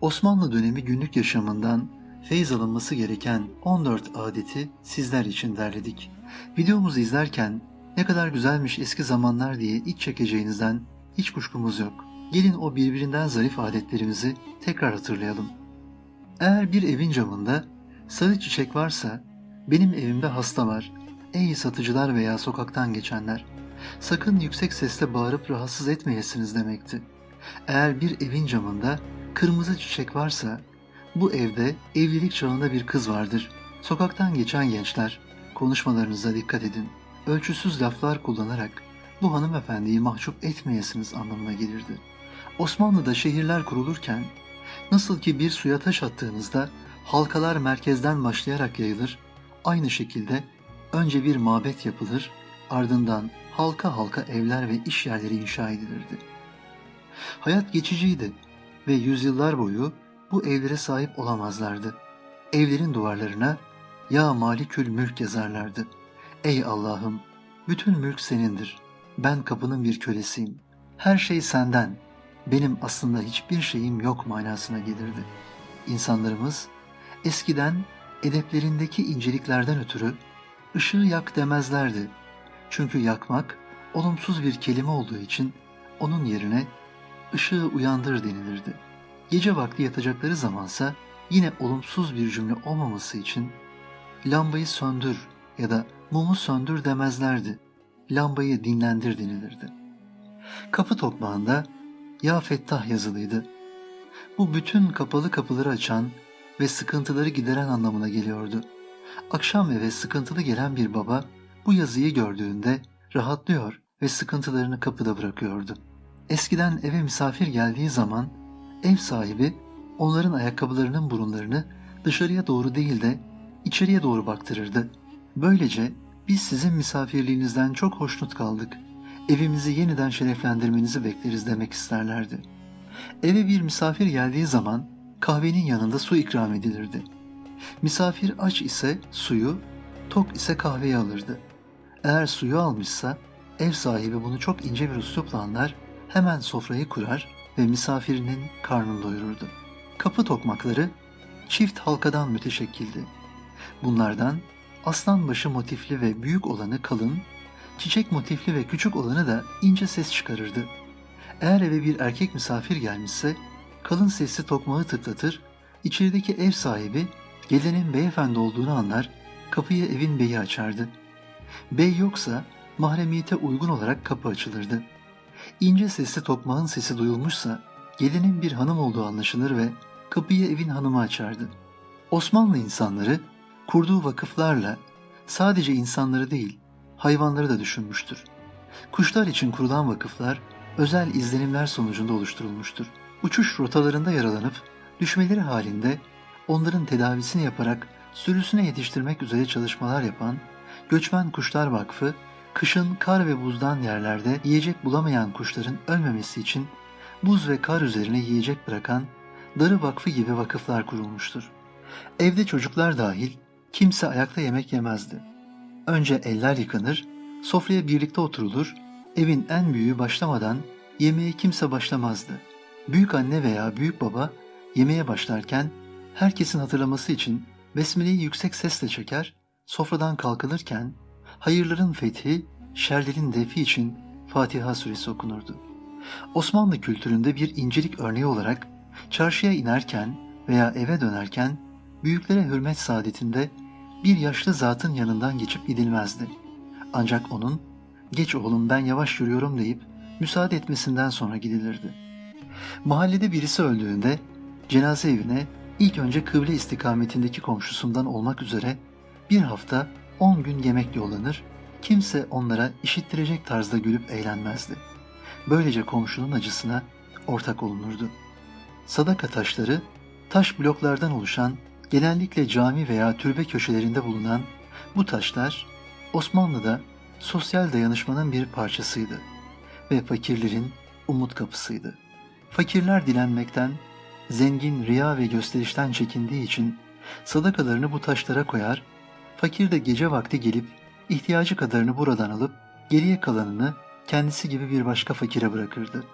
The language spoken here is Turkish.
Osmanlı dönemi günlük yaşamından feyiz alınması gereken 14 adeti sizler için derledik. Videomuzu izlerken ne kadar güzelmiş eski zamanlar diye iç çekeceğinizden hiç kuşkumuz yok. Gelin o birbirinden zarif adetlerimizi tekrar hatırlayalım. Eğer bir evin camında sarı çiçek varsa benim evimde hasta var. Ey satıcılar veya sokaktan geçenler. Sakın yüksek sesle bağırıp rahatsız etmeyesiniz demekti. Eğer bir evin camında kırmızı çiçek varsa bu evde evlilik çağında bir kız vardır. Sokaktan geçen gençler konuşmalarınıza dikkat edin. Ölçüsüz laflar kullanarak bu hanımefendiyi mahcup etmeyesiniz anlamına gelirdi. Osmanlı'da şehirler kurulurken nasıl ki bir suya taş attığınızda halkalar merkezden başlayarak yayılır, aynı şekilde önce bir mabet yapılır, ardından halka halka evler ve iş yerleri inşa edilirdi. Hayat geçiciydi ve yüzyıllar boyu bu evlere sahip olamazlardı. Evlerin duvarlarına ya malikül mülk yazarlardı. Ey Allah'ım bütün mülk senindir. Ben kapının bir kölesiyim. Her şey senden. Benim aslında hiçbir şeyim yok manasına gelirdi. İnsanlarımız eskiden edeplerindeki inceliklerden ötürü ışığı yak demezlerdi. Çünkü yakmak olumsuz bir kelime olduğu için onun yerine ışığı uyandır denilirdi. Gece vakti yatacakları zamansa yine olumsuz bir cümle olmaması için lambayı söndür ya da mumu söndür demezlerdi. Lambayı dinlendir denilirdi. Kapı tokmağında Ya Fettah yazılıydı. Bu bütün kapalı kapıları açan ve sıkıntıları gideren anlamına geliyordu. Akşam eve sıkıntılı gelen bir baba bu yazıyı gördüğünde rahatlıyor ve sıkıntılarını kapıda bırakıyordu. Eskiden eve misafir geldiği zaman ev sahibi onların ayakkabılarının burunlarını dışarıya doğru değil de içeriye doğru baktırırdı. Böylece biz sizin misafirliğinizden çok hoşnut kaldık. Evimizi yeniden şereflendirmenizi bekleriz demek isterlerdi. Eve bir misafir geldiği zaman kahvenin yanında su ikram edilirdi. Misafir aç ise suyu, tok ise kahveyi alırdı. Eğer suyu almışsa ev sahibi bunu çok ince bir üslupla anlar, hemen sofrayı kurar ve misafirinin karnını doyururdu. Kapı tokmakları çift halkadan müteşekkildi. Bunlardan aslanbaşı motifli ve büyük olanı kalın, çiçek motifli ve küçük olanı da ince ses çıkarırdı. Eğer eve bir erkek misafir gelmişse kalın sesli tokmağı tıklatır, içerideki ev sahibi gelenin beyefendi olduğunu anlar, kapıyı evin beyi açardı. Bey yoksa mahremiyete uygun olarak kapı açılırdı. İnce sesli tokmağın sesi duyulmuşsa gelinin bir hanım olduğu anlaşılır ve kapıyı evin hanımı açardı. Osmanlı insanları kurduğu vakıflarla sadece insanları değil, hayvanları da düşünmüştür. Kuşlar için kurulan vakıflar özel izlenimler sonucunda oluşturulmuştur. Uçuş rotalarında yaralanıp düşmeleri halinde onların tedavisini yaparak sürüsüne yetiştirmek üzere çalışmalar yapan Göçmen Kuşlar Vakfı, kışın kar ve buzdan yerlerde yiyecek bulamayan kuşların ölmemesi için buz ve kar üzerine yiyecek bırakan Darı Vakfı gibi vakıflar kurulmuştur. Evde çocuklar dahil kimse ayakta yemek yemezdi. Önce eller yıkanır, sofraya birlikte oturulur, evin en büyüğü başlamadan yemeğe kimse başlamazdı. Büyük anne veya büyük baba yemeğe başlarken herkesin hatırlaması için besmeleyi yüksek sesle çeker, sofradan kalkılırken hayırların fethi, şerlerin defi için Fatiha suresi okunurdu. Osmanlı kültüründe bir incelik örneği olarak çarşıya inerken veya eve dönerken büyüklere hürmet saadetinde bir yaşlı zatın yanından geçip gidilmezdi. Ancak onun geç oğlum ben yavaş yürüyorum deyip müsaade etmesinden sonra gidilirdi. Mahallede birisi öldüğünde cenaze evine ilk önce kıble istikametindeki komşusundan olmak üzere bir hafta on gün yemek yollanır, kimse onlara işittirecek tarzda gülüp eğlenmezdi. Böylece komşunun acısına ortak olunurdu. Sadaka taşları, taş bloklardan oluşan, genellikle cami veya türbe köşelerinde bulunan bu taşlar Osmanlı'da sosyal dayanışmanın bir parçasıydı ve fakirlerin umut kapısıydı. Fakirler dilenmekten, zengin riya ve gösterişten çekindiği için sadakalarını bu taşlara koyar, fakir de gece vakti gelip ihtiyacı kadarını buradan alıp geriye kalanını kendisi gibi bir başka fakire bırakırdı.